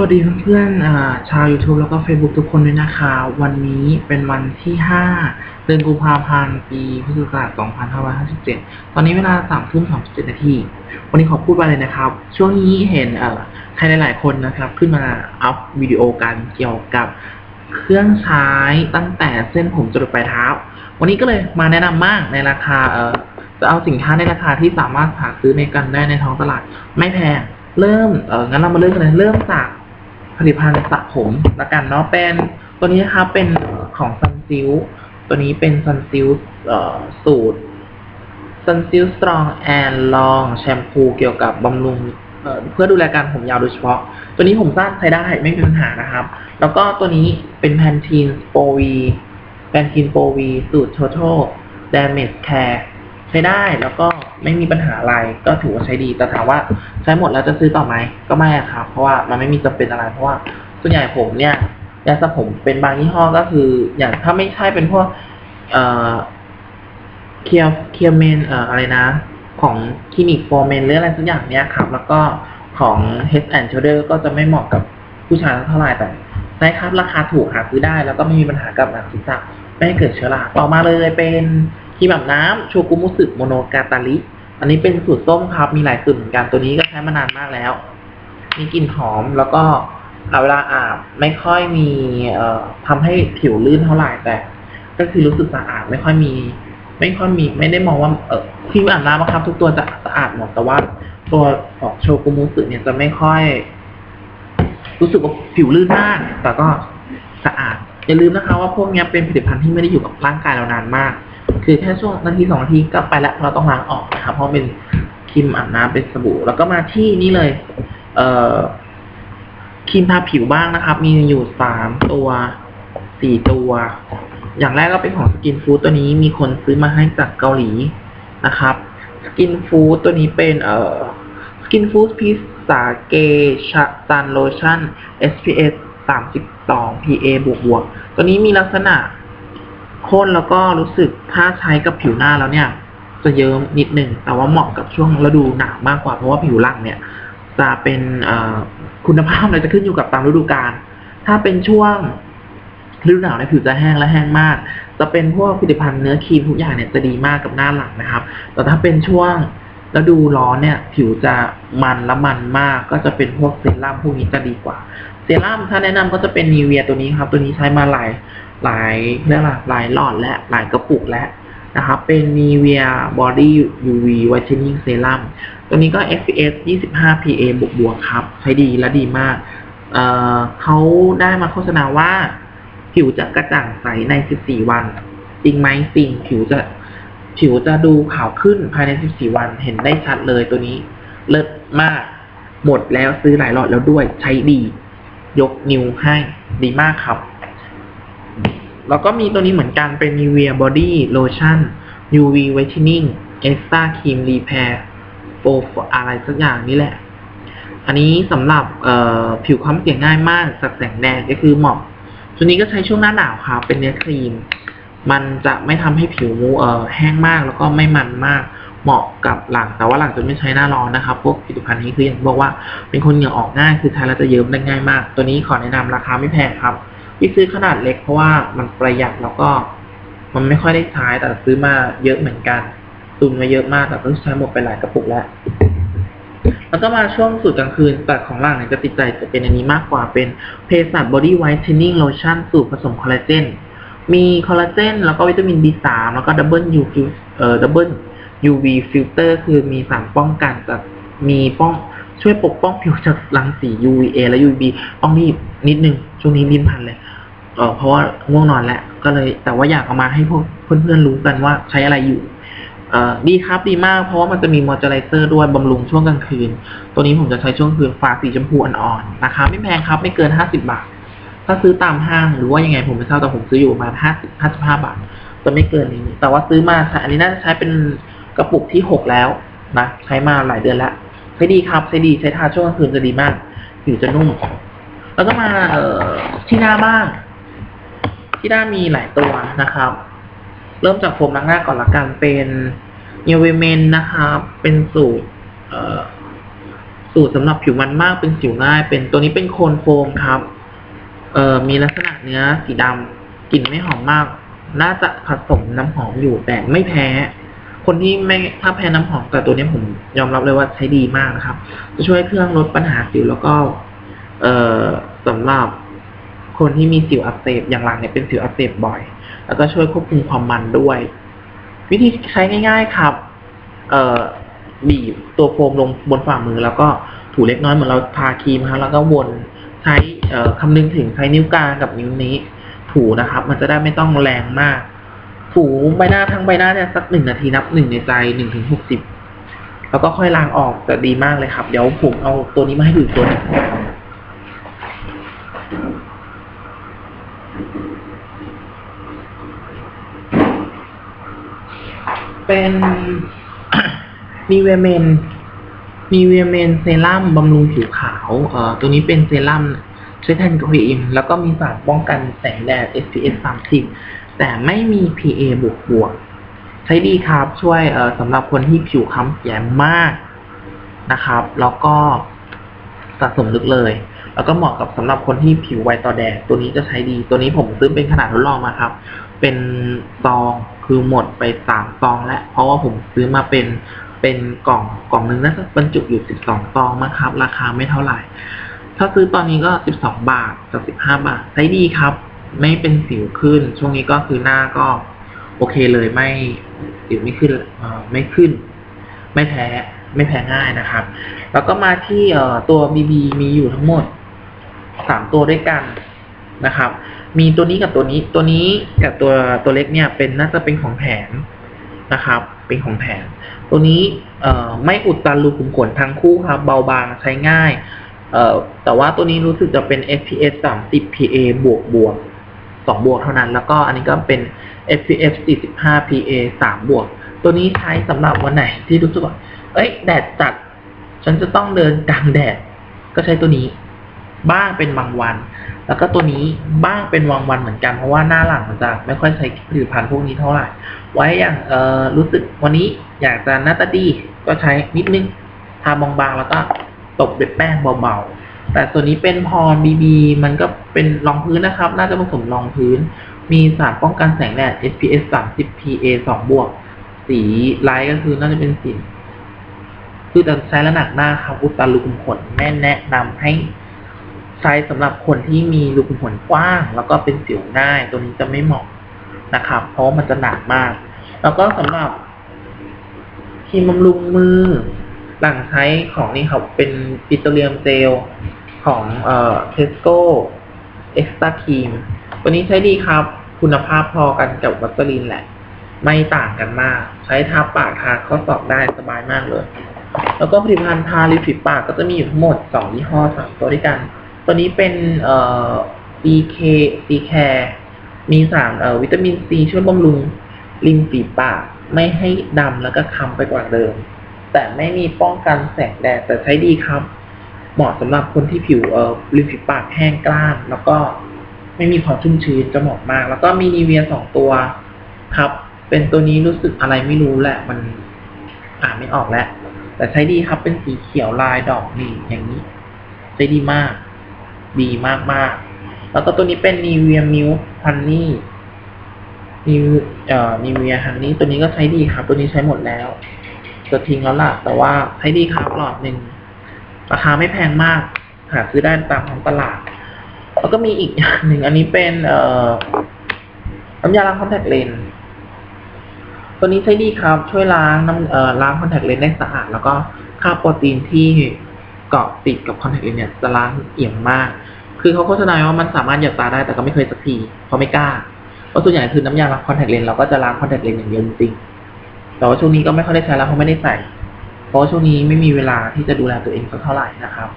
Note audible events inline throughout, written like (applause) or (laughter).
วัสดีเพื่อนๆชาว YouTube แล้วก็ Facebook ทุกคนด้วยนะคะ วันนี้เป็นวันที่ 5 เดือนกุมภาพันธ์ปีพุทธศักราช 2557 ตอนนี้เวลา3ทุ่ม37นาที วันนี้ขอพูดไปเลยนะครับ ช่วงนี้เห็นใครหลายๆคนนะครับ ขึ้นมาอัพวิดีโอกันเกี่ยวกับเครื่องใช้ตั้งแต่เส้นผมจรดปลายเท้า วันนี้ก็เลยมาแนะนำมากในราคาเจะเอาสินค้าในราคาที่สามารถหาซื้อในกันได้ในท้องตลาดไม่แพงเริ่ม เอองั้นเรามาเริ่มกันเลย เริ่มจาก ผลิตภัณฑ์สระผมละกันเนาะเป็นตัวนี้นะครับเป็นของซันซิลตัวนี้เป็นซันซิลสูตรซันซิลสตรองแอนลองแชมพูเกี่ยวกับบำรุงเเพื่อดูแลการผมยาวโดยเฉพาะ ตัวนี้ผมสั้นใช้ได้ไม่มีปัญหานะครับ แล้วก็ตัวนี้เป็นแพนทีนโปรวีแพนทีนโปรวีสูตร total damage care ใช้ได้แล้วก็ไม่มีปัญหาอะไรก็ถือว่าใช้ดีแต่ถามว่าใช้หมดแล้วจะซื้อต่อไหมก็ไม่อะครับเพราะว่ามันไม่มีจำเป็นอะไร เพราะว่าส่วนใหญ่ผมเนี่ยยาสระผมเป็นบางยี่ห้อก็คือ อย่างถ้าไม่ใช่เป็นพวกเอ่อเคียร์เคียร์เมนเอ่ออะไรนะ ของคลินิกโฟร์เมนหรืออะไรสักอย่างเนี้ยครับ แล้วก็ของ Head and Shoulder ก็จะไม่เหมาะกับผู้ชายเท่าไหร่แต่ใช่ครับราคาถูกหาซื้อได้ แล้วก็ไม่มีปัญหากับหนังศีรษะไม่ให้เกิดเชื้อราต่อมาเลยเป็น ครีมอาบน้ำโชกุมุสึโมโนกาตาริอันนี้เป็นสูตรส้มครับมีหลายสูตรเหมือนกันตัวนี้ก็ใช้มานานมากแล้ว มีกลิ่นหอมแล้วก็เวลาอาบไม่ค่อยมีเอ่อทำให้ผิวลื่นเท่าไหร่แต่ ก็คือรู้สึกสะอาดไม่ค่อยมี ไม่ค่อยมีไม่ได้มองว่าเออครีมอาบน้ำนะครับ ทุกตัวจะสะอาดหมดแต่ว่าตัวของโชกุมุสึเนี่ยจะไม่ค่อย รู้สึกว่าผิวลื่นมาก แต่ก็สะอาดอย่าลืมนะคะว่าพวกนี้เป็นผลิตภัณฑ์ที่ไม่ได้อยู่กับร่างกายเรานานมาก คือแค่ช่วงนาทีสองนาทีก็ไปแล้วเราต้องล้างออกนะครับ เพราะเป็นครีมอาบน้ำเป็นสบู่ แล้วก็มาที่นี่เลย เอ่อครีมทาผิวบ้างนะครับ มีอยู่สามตัวสี่ตัว อย่างแรกก็เป็นของสกินฟู้ดตัวนี้มีคนซื้อมาให้จากเกาหลีนะครับสกินฟู้ดตัวนี้เป็นเอ่อสกินฟู้ดพิซซาเกชะซันโลชั่น SPF 32 PA บวกบวกๆตัวนี้มีลักษณะ ข้นแล้วก็รู้สึกถ้าใช้กับผิวหน้าแล้วเนี่ย จะเยิ้มนิดหนึ่งแต่ว่าเหมาะกับช่วงฤดูหนาวมากกว่า เพราะว่าผิวหลังเนี่ย จะเป็นคุณภาพเนี่ยจะขึ้นอยู่กับตามฤดูกาล ถ้าเป็นช่วงฤดูหนาวเนี่ยผิวจะแห้งและแห้งมาก จะเป็นพวกผลิตภัณฑ์เนื้อครีมทุกอย่างเนี่ยจะดีมากกับหน้าหลังนะครับ แต่ถ้าเป็นช่วงฤดูร้อนเนี่ย ผิวจะมันและมันมาก ก็จะเป็นพวกเซรั่มพวกนี้จะดีกว่า เซรั่มถ้าแนะนำก็จะเป็นนีเวียตัวนี้ครับ ตัวนี้ใช้มาหลาย หลายเรียกว่าหลายหลอดและหลายกระปุกแล้วนะครับเป็น Nivea Body UV Whitening Serum ตัวนี้ก็ SPF 25 PA บวกบวกๆครับ ใช้ดีและดีมากเอ่อเขาได้มาโฆษณาว่า ผิวจะกระจ่างใสใน 14 วัน จริงไหมจริงผิวจะผิวจะดูขาวขึ้นภายใน 14 วันเห็นได้ชัดเลยตัวนี้ เลิศมาก หมดแล้วซื้อหลายหลอดแล้วด้วยใช้ดี ยกนิ้วให้ดีมากครับ แล้วก็มีตัวนี้เหมือนกันเป็น Nivea Body Lotion UV Whitening Extra Cream Repair โปรอะไรสักอย่างนี่แหละ อันนี้สำหรับผิวคล้ำเสียง่ายมากจากแสงแดดก็คือเหมาะตัวนี้ก็ใช้ช่วงหน้าหนาวครับเป็นเนื้อครีม มันจะไม่ทำให้ผิวเอ่อแห้งมากแล้วก็ไม่มันมากเหมาะกับหลังแต่ว่าหลังจะไม่ใช้หน้าร้อนนะครับ พวกผลิตภัณฑ์นี้คืออย่างบอกว่าเป็นคนเหงื่อออกง่ายคือใช้แล้วจะเยิ้มได้ง่ายมาก ตัวนี้ขอแนะนำราคาไม่แพงครับ พี่ซื้อขนาดเล็กเพราะว่ามันประหยัดแล้วก็มันไม่ค่อยได้ใช้แต่ซื้อมาเยอะเหมือนกันตุนมาเยอะมากแต่ก็ใช้หมดไปหลายกระปุกแล้วแล้วก็มาช่วงสูตรกลางคืนแต่ของหลังเนี่ยจะติดใจจะเป็นอันนี้มากกว่าเป็นเพสัตบอดี้ไวท์เทนนิ่งโลชั่นสูตรผสมคอลลาเจนมีคอลลาเจนแล้วก็วิตามิน B3 แล้วก็ดับเบิลยูฟิลเอ่อดับเบิล UV ฟิลเตอร์คือมีสารป้องกันแต่มีป้องช่วยปกป้องผิวจากรังสี UVA และ UVB ต้องรีบนิดนึง ช่วงนี้ลิ้นพันเลยเออเพราะว่าง่วงนอนแล้วก็เลย แต่ว่าอยากเอามาให้พวกเพื่อนๆรู้กันว่าใช้อะไรอยู่เออดีครับดีมาก เพราะว่ามันจะมีมอยเจอไรเซอร์ด้วยบำรุงช่วงกลางคืน ตัวนี้ผมจะใช้ช่วงคืนฟ้าสีชมพูอ่อนๆราคาไม่แพงครับไม่เกินห้าสิบาท ถ้าซื้อตามห้างหรือว่ายังไงผมไม่ทราบแต่ผมซื้ออยู่ประมาณห้าสิบห้าสิบห้าบาทจะไม่เกินนี้ แต่ว่าซื้อมาอันนี้น่าจะใช้เป็นกระปุกที่หกแล้วนะใช้มาหลายเดือนแล้วใช้ดีครับใช้ดีใช้ทาช่วงกลางคืนจะดีมากผิวจะนุ่ม แล้วก็มาเอ่อที่หน้าบ้าง ที่หน้ามีหลายตัวนะครับ เริ่มจากโฟมล้างหน้าก่อนละกันเป็นเนเวเมนนะครับ เป็นสูตรเอ่อสูตรสำหรับผิวมันมากเป็นสิวง่าย เป็นตัวนี้เป็นโคนโฟมครับ เอ่อมีลักษณะเนื้อสีดำกลิ่นไม่หอมมาก น่าจะผสมน้ำหอมอยู่แต่ไม่แพ้ คนที่ไม่ถ้าแพ้น้ำหอมแต่ตัวนี้ผมยอมรับเลยว่าใช้ดีมากนะครับ จะช่วยเครื่องลดปัญหาสิวแล้วก็ เอ่อสำหรับคนที่มีสิวอักเสบอย่างหลังเนี่ยเป็นสิวอักเสบบ่อย แล้วก็ช่วยควบคุมความมันด้วย วิธีใช้ง่าย ๆครับ เอ่อบีบตัวโฟมลงบนฝ่ามือ แล้วก็ถูเล็กน้อยเหมือนเราทาครีมครับแล้วก็วนใช้เอ่อคำนึงถึงใช้นิ้วกลางกับนิ้วนี้ ถูนะครับ มันจะได้ไม่ต้องแรงมาก ถูใบหน้าทั้งใบหน้าเนี่ยสักหนึ่งนาทีนับหนึ่งในใจหนึ่งถึงหกสิบแล้วก็ค่อยล้างออกจะดีมากเลยครับ เดี๋ยวผมเอาตัวนี้มาให้ดูตัวนึง เป็นมีเวเมนมีเวเมนเซรั่มบำรุงผิวขาวเอ่อตัวนี้เป็นเซรั่มช่วยแทนครีม แล้วก็มีสารป้องกันแสงแดด SPF 30 แต่ไม่มี PA บวกบวกๆใช้ดีครับช่วยเอ่อสำหรับคนที่ผิวค้ำแย้มมากนะครับ แล้วก็สะสมลึกเลย แล้วก็เหมาะกับสำหรับคนที่ผิวไวต่อแดดตัวนี้จะใช้ดี ตัวนี้ผมซื้อเป็นขนาดทดลองมาครับ เป็นซองคือหมดไปสามซองแล้วเพราะว่าผมซื้อมาเป็นเป็นกล่องกล่องหนึงน่าจะบรรจุอยู่สิบสองซองมั้งครับ ราคาไม่เท่าไหร่ ถ้าซื้อตอนนี้ก็สิบสองบาทกับสิบห้าบาทใช้ดีครับ ไม่เป็นสิวขึ้น ช่วงนี้ก็คือหน้าก็ โอเคเลยไม่สิวไม่ขึ้นไม่ขึ้น ไม่แพ้ไม่แพ้ง่ายนะครับ แล้วก็มาที่ตัว BB มีอยู่ทั้งหมด สามตัวด้วยกันนะครับ มีตัวนี้กับตัวนี้ ตัวนี้กับตัวตัวเล็กเนี่ยเป็นน่าจะเป็นของแผนนะครับ เป็นของแผน ตัวนี้ไม่อุดตันรูขุมขนทั้งคู่ครับ เบาบางใช้ง่ายแต่ว่าตัวนี้รู้สึกจะเป็น FPS 30 PA บวกบวกสองบวกเท่านั้น แล้วก็อันนี้ก็เป็น FPS 45 PA สามบวก ตัวนี้ใช้สำหรับวันไหนที่รู้สึกว่า เอ้ย แดดจัด ฉันจะต้องเดินกลางแดด ก็ใช้ตัวนี้ บ้างเป็นบางวัน แล้วก็ตัวนี้บ้างเป็นบางวันเหมือนกันเพราะว่าหน้าหลังมันจะไม่ค่อยใช้ผลิตภัณฑ์พวกนี้เท่าไหร่ ไว้อย่างเออรู้สึกวันนี้อยากจะหน้าตาดีก็ใช้นิดนึงทาบางๆแล้วก็ตบด้วยแป้งเบาๆ แต่ตัวนี้เป็นพรบีบีมันก็เป็นรองพื้นนะครับ น่าจะผสมรองพื้น มีสารป้องกันแสงแดด SPF 30 PA 2บวก สีไลท์ก็คือน่าจะเป็นสีคือแต่ใช้แล้วหนักหน้าครับอุดตันรูขุมขนแม่แนะนำให้ ใช้สำหรับคนที่มีรูขุมขนกว้าง แล้วก็เป็นสิวง่าย ตัวนี้จะไม่เหมาะนะครับ เพราะมันจะหนักมาก แล้วก็สำหรับครีมบำรุงมือ หลังใช้ของนี่ครับเป็นปิโตรเลียมเจลของเอ่อเทสโก้เอ็กซ์ต้าครีมตัวนี้ใช้ดีครับ คุณภาพพอกันกับวัสลีนแหละ ไม่ต่างกันมาก ใช้ทาปากทาข้อศอกได้สบายมากเลย แล้วก็ผลิตภัณฑ์ทาริมฝีปากก็จะมีอยู่ทั้งหมดสองยี่ห้อสามตัวด้วยกัน ตัวนี้เป็นเอ่อ CK C Care มีสารเอ่อวิตามินซีช่วยบำรุงริมฝีปากไม่ให้ดำแล้วก็คล้ำไปกว่าเดิม แต่ไม่มีป้องกันแสงแดดแต่ใช้ดีครับ เหมาะสำหรับคนที่ผิวเอ่อริมฝีปากแห้งกร้าน แล้วก็ไม่มีความชุ่มชื้นจะเหมาะมาก แล้วก็มีนีเวียสองตัวครับ เป็นตัวนี้รู้สึกอะไรไม่รู้แหละ มันอ่านไม่ออกแล้ว แต่ใช้ดีครับเป็นสีเขียวลายดอกนี่อย่างนี้ ใช้ดีมาก ดีมากมากๆ แล้วก็ตัวนี้เป็นนีเวียมิวฮันนี่นิวเอ่อนีเวียฮันนี่ตัวนี้ก็ใช้ดีครับ ตัวนี้ใช้หมดแล้วจะทิ้งแล้วล่ะ แต่ว่าใช้ดีครับหลอดหนึ่งราคาไม่แพงมาก หาซื้อได้ตามท้องตลาด แล้วก็มีอีกอย่างหนึ่งอันนี้เป็นเอ่อน้ำยาล้างคอนแทคเลนส์ตัวนี้ใช้ดีครับ ช่วยล้างน้ำเอ่อล้างคอนแทคเลนส์ได้สะอาด แล้วก็ค่าโปรตีนที่ เกาะติดกับคอนแทคเลนส์เนี่ยจะล้างเอี่ยมมาก คือเขาโฆษณาว่ามันสามารถหยดตาได้แต่ก็ไม่เคยสักทีเพราะไม่กล้าเพราะส่วนใหญ่คือน้ำยาล้างคอนแทคเลนส์เราก็จะล้างคอนแทคเลนส์อย่างเดียวจริงแต่ว่าช่วงนี้ก็ไม่ค่อยได้ใช้แล้วเพราะไม่ได้ใส่ เพราะว่าช่วงนี้ไม่มีเวลาที่จะดูแลตัวเองสักเท่าไหร่นะครับ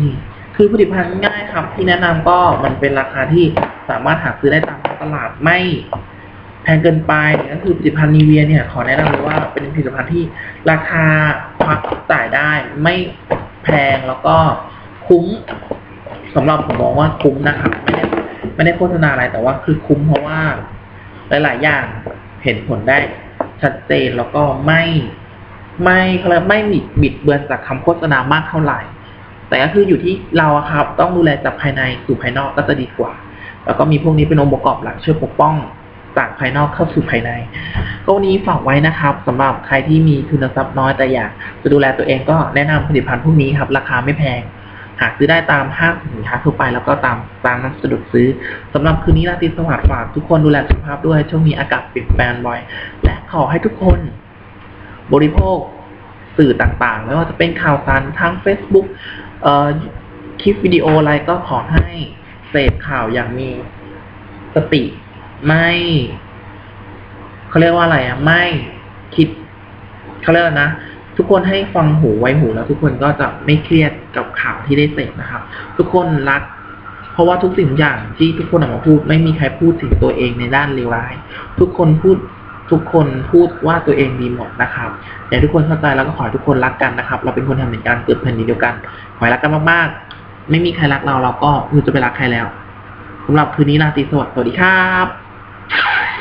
นี่คือผลิตภัณฑ์ง่ายครับ ที่แนะนำก็มันเป็นราคาที่สามารถหาซื้อได้ตามตลาดไม่แพงเกินไปก็คือผลิตภัณฑ์นีเวียเนี่ยขอแนะนำเลยว่าเป็นผลิตภัณฑ์ที่ราคาควักจ่ายได้ไม่ แพงแล้วก็คุ้มสำหรับผมมองว่าคุ้มนะครับไม่ได้ไม่ได้โฆษณาอะไรแต่ว่าคือคุ้มเพราะว่า หลาย ๆ อย่างเห็นผลได้ชัดเจนแล้วก็ไม่ไม่เขาเรียกไม่บิดเบือนจากคำโฆษณามากเท่าไหร่ แต่ก็คืออยู่ที่เราครับ ต้องดูแลจากภายในสู่ภายนอกก็จะดีกว่า แล้วก็มีพวกนี้เป็นองค์ประกอบหลักช่วยปกป้อง จากภายนอกเข้าสู่ภายในก็วันนี้ฝากไว้นะครับสำหรับใครที่มีทุนทรัพย์น้อยแต่อยากจะดูแลตัวเองก็แนะนำผลิตภัณฑ์พวกนี้ครับ ราคาไม่แพง หาซื้อได้ตามห้างสินค้าทั่วไปแล้วก็ตามตามร้านสะดวกซื้อสำหรับคืนนี้ราตรีสวัสดิ์ฝากทุกคนดูแลสุขภาพด้วยช่วงนี้อากาศเปลี่ยนแปลงบ่อย และขอให้ทุกคน บริโภคสื่อต่างๆ ไม่ว่าจะเป็นข่าวสารทาง Facebook เอ่อคลิปวิดีโออะไรก็ขอให้เสพข่าวอย่างมีสติ ไม่เขาเรียกว่าอะไรอะ ไม่คิดเขาเรียกนะ ทุกคนให้ฟังหูไว้หูแล้วทุกคนก็จะไม่เครียดกับข่าวที่ได้เสพนะครับ ทุกคนรัก เพราะว่าทุกสิ่งอย่างที่ทุกคนออกมาพูด ไม่มีใครพูดถึงตัวเองในด้านเลวร้าย ทุกคนพูดทุกคนพูดว่าตัวเองดีหมดนะครับอยากทุกคนเข้าใจแล้วก็ขอให้ทุกคนรักกันนะครับ เราเป็นคนทำเหมือนกันเกิดแผ่นดินเดียวกัน ขอให้รักกันมากๆ ไม่มีใครรักเราเราก็ไม่จะไปรักใครแล้วสำหรับคืนนี้ราตรีสวัสดิ์สวัสดีครับ Die! (laughs)